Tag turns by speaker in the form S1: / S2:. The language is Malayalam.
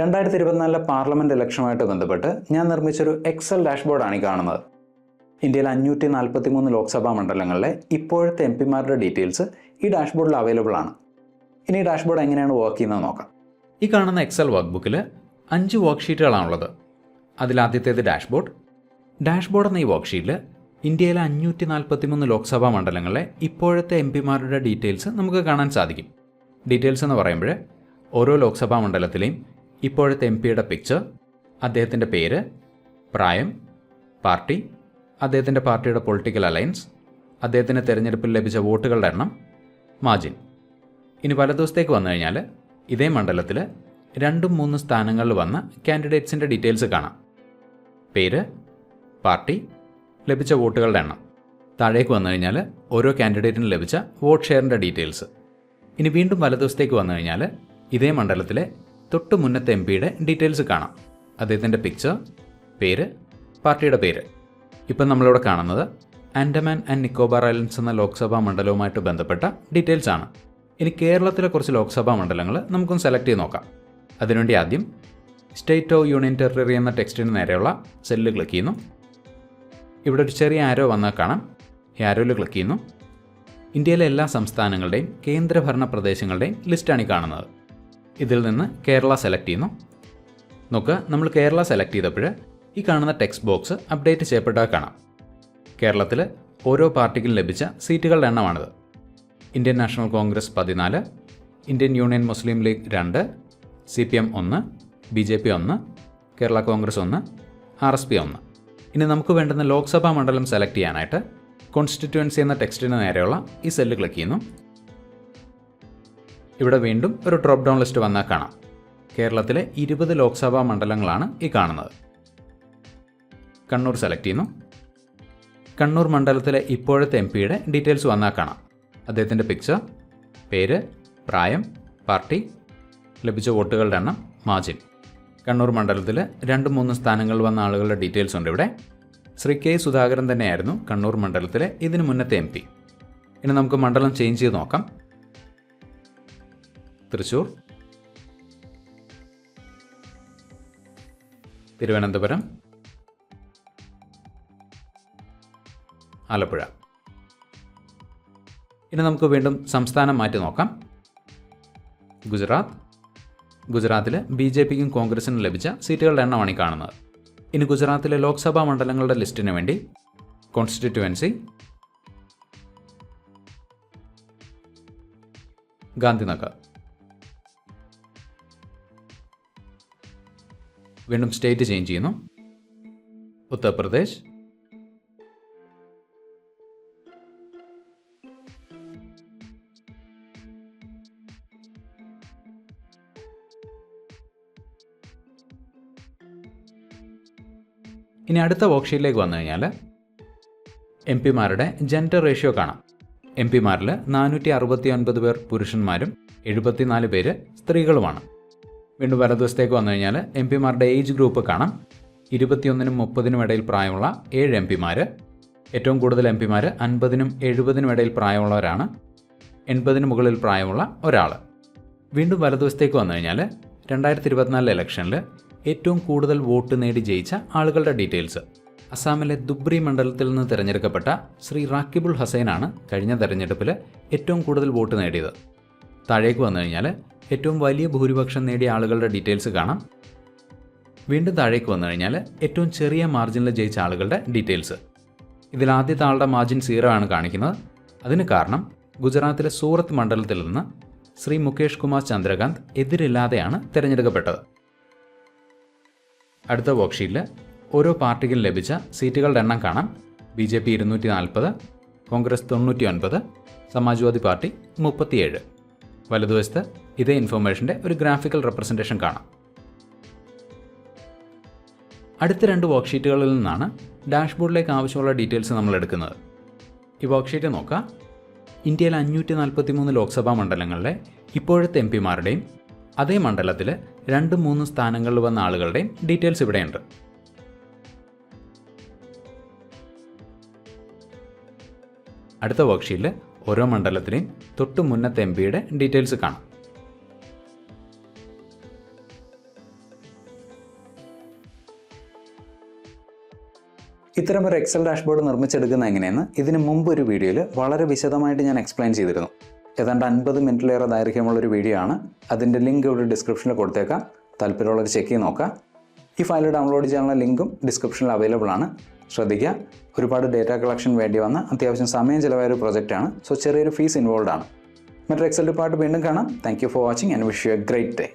S1: രണ്ടായിരത്തി ഇരുപത്തിനാലിലെ പാർലമെന്റ് ഇലക്ഷനുമായിട്ട് ബന്ധപ്പെട്ട് ഞാൻ നിർമ്മിച്ചൊരു എക്സൽ ഡാഷ്ബോർഡാണ് ഈ കാണുന്നത്. ഇന്ത്യയിൽ അഞ്ഞൂറ്റി നാൽപ്പത്തി മൂന്ന് ലോക്സഭാ മണ്ഡലങ്ങളിലെ ഇപ്പോഴത്തെ എം പിമാരുടെ ഡീറ്റെയിൽസ് ഈ ഡാഷ്ബോർഡിൽ അവൈലബിൾ ആണ്. ഇനി ഈ ഡാഷ്ബോർഡ് എങ്ങനെയാണ് വർക്ക് ചെയ്യുന്നത് നോക്കാം.
S2: ഈ കാണുന്ന എക്സൽ വർക്ക് ബുക്കിൽ അഞ്ച് വർക്ക്ഷീറ്റുകളാണുള്ളത്. അതിലാദ്യത്തേത് ഡാഷ്ബോർഡ്. ഡാഷ്ബോർഡ് എന്ന ഈ വർക്ക്ഷീറ്റിൽ ഇന്ത്യയിലെ അഞ്ഞൂറ്റി നാൽപ്പത്തി മൂന്ന് ലോക്സഭാ മണ്ഡലങ്ങളിലെ ഇപ്പോഴത്തെ എം പിമാരുടെ ഡീറ്റെയിൽസ് നമുക്ക് കാണാൻ സാധിക്കും. ഡീറ്റെയിൽസ് എന്ന് പറയുമ്പോൾ ഓരോ ലോക്സഭാ മണ്ഡലത്തിലെയും ഇപ്പോഴത്തെ എം പിയുടെ പിക്ചർ അദ്ദേഹത്തിന്റെ പേര് പ്രായം പാർട്ടി അദ്ദേഹത്തിന്റെ പാർട്ടിയുടെ പൊളിറ്റിക്കൽ അലയൻസ് അദ്ദേഹത്തിന് തിരഞ്ഞെടുപ്പിൽ ലഭിച്ച വോട്ടുകളുടെ എണ്ണം മാർജിൻ ഇനി പല ദിവസത്തേക്ക് വന്നു കഴിഞ്ഞാൽ ഇതേ മണ്ഡലത്തിൽ രണ്ടും മൂന്ന് സ്ഥാനങ്ങളിൽ വന്ന കാൻഡിഡേറ്റ്സിന്റെ ഡീറ്റെയിൽസ് കാണാം. പേര് പാർട്ടി ലഭിച്ച വോട്ടുകളുടെ എണ്ണം. താഴേക്ക് വന്നു കഴിഞ്ഞാൽ ഓരോ കാൻഡിഡേറ്റിനും ലഭിച്ച വോട്ട് ഷെയറിന്റെ ഡീറ്റെയിൽസ് ഇനി വീണ്ടും വലതുവശത്തേക്ക് വന്നു കഴിഞ്ഞാൽ ഇതേ മണ്ഡലത്തിലെ തൊട്ട് മുന്നത്തെ എം പിയുടെ ഡീറ്റെയിൽസ് കാണാം. അദ്ദേഹത്തിന്റെ പിക്ചർ പേര് പാർട്ടിയുടെ പേര്. ഇപ്പം നമ്മളിവിടെ കാണുന്നത് ആൻഡമാൻ ആൻഡ് നിക്കോബാർ ഐലൻഡ്സ് എന്ന ലോക്സഭാ മണ്ഡലവുമായിട്ട് ബന്ധപ്പെട്ട ഡീറ്റെയിൽസ് ആണ്. ഇനി കേരളത്തിലെ കുറച്ച് ലോക്സഭാ മണ്ഡലങ്ങൾ നമുക്കൊന്ന് സെലക്ട് ചെയ്ത് നോക്കാം. അതിനുവേണ്ടി ആദ്യം സ്റ്റേറ്റ് ഓഫ് യൂണിയൻ ടെറിട്ടറി എന്ന ടെക്സ്റ്റിന് നേരെയുള്ള സെല്ല് ക്ലിക്ക് ചെയ്യുന്നു. ഇവിടെ ഒരു ചെറിയ ആരോ വന്നാൽ കാണാം. ഈ ആരോയിൽ ക്ലിക്ക് ചെയ്യുന്നു. ഇന്ത്യയിലെ എല്ലാ സംസ്ഥാനങ്ങളുടെയും കേന്ദ്രഭരണ പ്രദേശങ്ങളുടെയും ലിസ്റ്റാണ് ഈ കാണുന്നത്. ഇതിൽ നിന്ന് കേരള സെലക്ട് ചെയ്യുന്നു. നോക്കുക നമ്മൾ കേരള സെലക്ട് ചെയ്തപ്പോൾ ഈ കാണുന്ന ടെക്സ്റ്റ് ബോക്സ് അപ്ഡേറ്റ് ചെയ്യപ്പെട്ടാൽ കാണാം. കേരളത്തിൽ ഓരോ പാർട്ടിക്കും ലഭിച്ച സീറ്റുകളുടെ എണ്ണമാണിത്. ഇന്ത്യൻ നാഷണൽ കോൺഗ്രസ് പതിനാല് ഇന്ത്യൻ യൂണിയൻ മുസ്ലിം ലീഗ് രണ്ട് സി പി എം ഒന്ന് ബി ജെ പി ഒന്ന് കേരള കോൺഗ്രസ് ഒന്ന് ആർ എസ് പി ഒന്ന്. ഇനി നമുക്ക് വേണ്ടുന്ന ലോക്സഭാ മണ്ഡലം സെലക്ട് ചെയ്യാനായിട്ട് കോൺസ്റ്റിറ്റ്യുവൻസി എന്ന ടെക്സ്റ്റിന് നേരെയുള്ള ഈ സെല്ല് ക്ലിക്ക് ചെയ്യുന്നു. ഇവിടെ വീണ്ടും ഒരു ഡ്രോപ്പ് ഡൗൺ ലിസ്റ്റ് വന്നാൽ കാണാം. കേരളത്തിലെ ഇരുപത് ലോക്സഭാ മണ്ഡലങ്ങളാണ് ഈ കാണുന്നത്. കണ്ണൂർ സെലക്ട് ചെയ്യുന്നു. കണ്ണൂർ മണ്ഡലത്തിലെ ഇപ്പോഴത്തെ എം പിയുടെ ഡീറ്റെയിൽസ് വന്നാൽ കാണാം. അദ്ദേഹത്തിന്റെ പിക്ചർ പേര് പ്രായം പാർട്ടി ലഭിച്ച വോട്ടുകളുടെ എണ്ണം മാർജിൻ കണ്ണൂർ മണ്ഡലത്തിൽ രണ്ട് മൂന്ന് സ്ഥാനങ്ങളിൽ വന്ന ആളുകളുടെ ഡീറ്റെയിൽസ് ഉണ്ട് ഇവിടെ. ശ്രീ കെ സുധാകരൻ തന്നെയായിരുന്നു കണ്ണൂർ മണ്ഡലത്തിലെ ഇതിനു മുന്നത്തെ എം പി ഇനി നമുക്ക് മണ്ഡലം ചേഞ്ച് ചെയ്ത് നോക്കാം. തൃശൂർ. തിരുവനന്തപുരം. ആലപ്പുഴ. ഇനി നമുക്ക് വീണ്ടും സംസ്ഥാനം മാറ്റി നോക്കാം. ഗുജറാത്ത്. ഗുജറാത്തിൽ ബി ജെ പിക്കും കോൺഗ്രസിനും ലഭിച്ച സീറ്റുകളുടെ എണ്ണമാണ് ഈ കാണുന്നത്. ഇനി ഗുജറാത്തിലെ ലോക്സഭാ മണ്ഡലങ്ങളുടെ ലിസ്റ്റിന് വേണ്ടി കോൺസ്റ്റിറ്റ്യുവൻസി ഗാന്ധിനഗർ. വീണ്ടും സ്റ്റേറ്റ് ചേഞ്ച് ചെയ്യുന്നു. ഉത്തർപ്രദേശ്. ഇനി അടുത്ത വർക്ക്ഷീറ്റിലേക്ക് വന്നു കഴിഞ്ഞാൽ എം പിമാരുടെ ജെൻഡർ റേഷ്യോ കാണാം. എം പിമാരിൽ നാനൂറ്റി അറുപത്തി ഒൻപത് പേർ പുരുഷന്മാരും എഴുപത്തിനാല് പേര് സ്ത്രീകളുമാണ്. വീണ്ടും വലതുവശത്തേക്ക് വന്നു കഴിഞ്ഞാൽ എം പിമാരുടെ ഏജ് ഗ്രൂപ്പ് കാണാം. ഇരുപത്തിയൊന്നിനും മുപ്പതിനും ഇടയിൽ പ്രായമുള്ള ഏഴ് എം പിമാർ. ഏറ്റവും കൂടുതൽ എം പിമാർ അൻപതിനും എഴുപതിനും ഇടയിൽ പ്രായമുള്ളവരാണ്. എൺപതിന് മുകളിൽ പ്രായമുള്ള ഒരാൾ വീണ്ടും വലതുവശത്തേക്ക് വന്നു കഴിഞ്ഞാൽ രണ്ടായിരത്തി ഇരുപത്തിനാലിലെ ഇലക്ഷനിൽ ഏറ്റവും കൂടുതൽ വോട്ട് നേടി ജയിച്ച ആളുകളുടെ ഡീറ്റെയിൽസ്. അസാമിലെ ദുബ്രി മണ്ഡലത്തിൽ നിന്ന് തിരഞ്ഞെടുക്കപ്പെട്ട ശ്രീ റാക്കിബുൾ ഹസൈനാണ് കഴിഞ്ഞ തെരഞ്ഞെടുപ്പിൽ ഏറ്റവും കൂടുതൽ വോട്ട് നേടിയത്. താഴേക്ക് വന്നു കഴിഞ്ഞാൽ ഏറ്റവും വലിയ ഭൂരിപക്ഷം നേടിയ ആളുകളുടെ ഡീറ്റെയിൽസ് കാണാം. വീണ്ടും താഴേക്ക് വന്നു കഴിഞ്ഞാൽ ഏറ്റവും ചെറിയ മാർജിനിൽ ജയിച്ച ആളുകളുടെ ഡീറ്റെയിൽസ്. ഇതിൽ ആദ്യത്തെ ആളുടെ മാർജിൻ സീറോ ആണ് കാണിക്കുന്നത്. അതിന് കാരണം ഗുജറാത്തിലെ സൂറത്ത് മണ്ഡലത്തിൽ നിന്ന് ശ്രീ മുകേഷ് കുമാർ ചന്ദ്രകാന്ത് എതിരില്ലാതെയാണ് തിരഞ്ഞെടുക്കപ്പെട്ടത്. അടുത്ത വർക്ക്ഷീറ്റിൽ ഓരോ പാർട്ടിക്കും ലഭിച്ച സീറ്റുകളുടെ എണ്ണം കാണാം. ബി ജെ പി ഇരുന്നൂറ്റി നാൽപ്പത് കോൺഗ്രസ് തൊണ്ണൂറ്റി ഒൻപത് സമാജ്വാദി പാർട്ടി മുപ്പത്തിയേഴ്. വലതുവശത്ത് ഇതേ ഇൻഫർമേഷന്റെ ഒരു ഗ്രാഫിക്കൽ റെപ്രസെന്റേഷൻ കാണാം. അടുത്ത രണ്ട് വർക്ക്ഷീറ്റുകളിൽ നിന്നാണ് ഡാഷ്ബോർഡിലേക്ക് ആവശ്യമുള്ള ഡീറ്റെയിൽസ് നമ്മൾ എടുക്കുന്നത്. ഈ വർക്ക്ഷീറ്റ് നോക്കാം ഇന്ത്യയിലെ അഞ്ഞൂറ്റി നാൽപ്പത്തി മൂന്ന് ലോക്സഭാ മണ്ഡലങ്ങളിലെ ഇപ്പോഴത്തെ എം പിമാരുടെയും അതേ മണ്ഡലത്തിൽ രണ്ട് മൂന്ന് സ്ഥാനങ്ങളിൽ വന്ന ആളുകളുടെയും ഡീറ്റെയിൽസ് ഇവിടെയുണ്ട്. അടുത്ത വർക്ക്ഷീറ്റിൽ ഓരോ മണ്ഡലത്തിലെയും തൊട്ട് മുന്നത്തെ എം പിയുടെ ഡീറ്റെയിൽസ് കാണാം.
S1: ഇത്തരം ഒരു എക്സൽ ഡാഷ്ബോർഡ് നിർമ്മിച്ചെടുക്കുന്ന എങ്ങനെയെന്ന് ഇതിന് മുമ്പ് ഒരു വീഡിയോയിൽ വളരെ വിശദമായിട്ട് ഞാൻ എക്സ്പ്ലെയിൻ ചെയ്തിരുന്നു. ഏതാണ്ട് അൻപത് മിനിറ്റിലേറെ ദൈർഘ്യമുള്ള ഒരു വീഡിയോ ആണ്. അതിന്റെ ലിങ്ക് ഇവിടെ ഡിസ്ക്രിപ്ഷനിൽ കൊടുത്തേക്കാം. താല്പര്യമുള്ളവർ ചെക്ക് ചെയ്ത് നോക്കാം ഈ ഫയൽ ഡൗൺലോഡ് ചെയ്യാനുള്ള ലിങ്കും ഡിസ്ക്രിപ്ഷനിൽ അവൈലബിൾ ആണ്. ശ്രദ്ധിക്കുക. ഒരുപാട് ഡേറ്റ കളക്ഷൻ വേണ്ടി വന്ന അത്യാവശ്യം സമയം ചിലവായ ഒരു പ്രൊജക്റ്റാണ് സോ ചെറിയൊരു ഫീസ് ഇൻവോൾവ് ആണ്. മറ്റൊരു എക്സൽ ഡിപ്പാർട്ട് വീണ്ടും കാണാം. Thank you for watching and wish you a great day